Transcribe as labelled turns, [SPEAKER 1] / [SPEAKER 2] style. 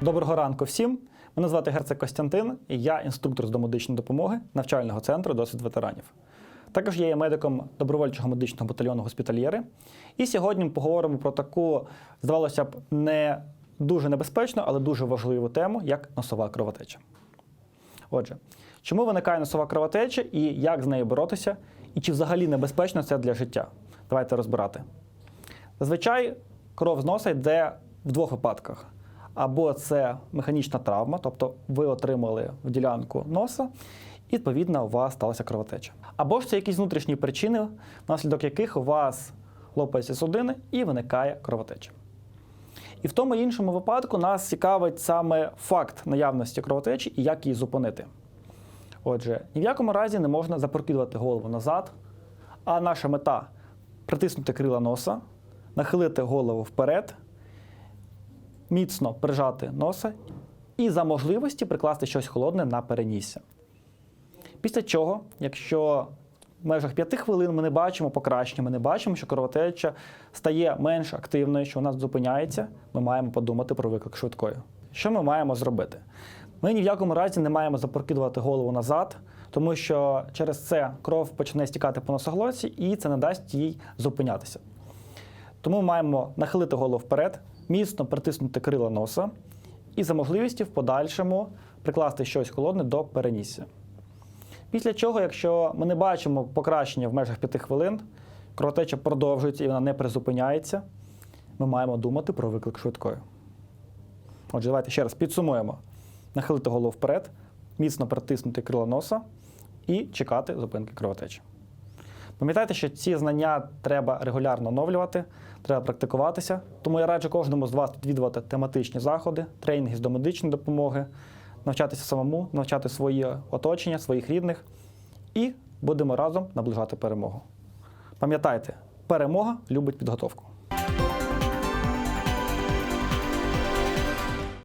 [SPEAKER 1] Доброго ранку всім. Мене звати Герцeg Костянтин, і я інструктор з домедичної допомоги навчального центру досвід ветеранів. Також я є медиком добровольчого медичного батальйону госпітальєри. І сьогодні ми поговоримо про таку, здавалося б, не дуже небезпечну, але дуже важливу тему, як носова кровотеча. Отже, чому виникає носова кровотеча і як з нею боротися, і чи взагалі небезпечно це для життя? Давайте розбирати. Зазвичай кров з носа йде в двох випадках. Або це механічна травма, тобто ви отримали в ділянку носа, і відповідно у вас сталася кровотеча. Або ж це якісь внутрішні причини, внаслідок яких у вас лопаються судини і виникає кровотеча. І в тому і іншому випадку нас цікавить саме факт наявності кровотечі і як її зупинити. Отже, ні в якому разі не можна запрокидувати голову назад, а наша мета притиснути крила носа, нахилити голову вперед, міцно прижати носа і за можливості прикласти щось холодне на перенісся. Після чого, якщо в межах 5 хвилин ми не бачимо покращення, ми не бачимо, що кровотеча стає менш активною, що вона зупиняється, ми маємо подумати про виклик швидкої. Що ми маємо зробити? Ми ні в якому разі не маємо запрокидувати голову назад, тому що через це кров почне стікати по носоглотці і це не дасть їй зупинятися. Тому маємо нахилити голову вперед, міцно притиснути крила носа і за можливості в подальшому прикласти щось холодне до перенісся. Після чого, якщо ми не бачимо покращення в межах 5 хвилин, кровотеча продовжується і вона не призупиняється, ми маємо думати про виклик швидкої. Отже, давайте ще раз підсумуємо: нахилити голову вперед, міцно притиснути крила носа і чекати зупинки кровотечі. Пам'ятайте, що ці знання треба регулярно оновлювати, треба практикуватися. Тому я раджу кожному з вас відвідувати тематичні заходи, тренінги з домедичної допомоги, навчатися самому, навчати свої оточення, своїх рідних, і будемо разом наближати перемогу. Пам'ятайте, перемога любить підготовку.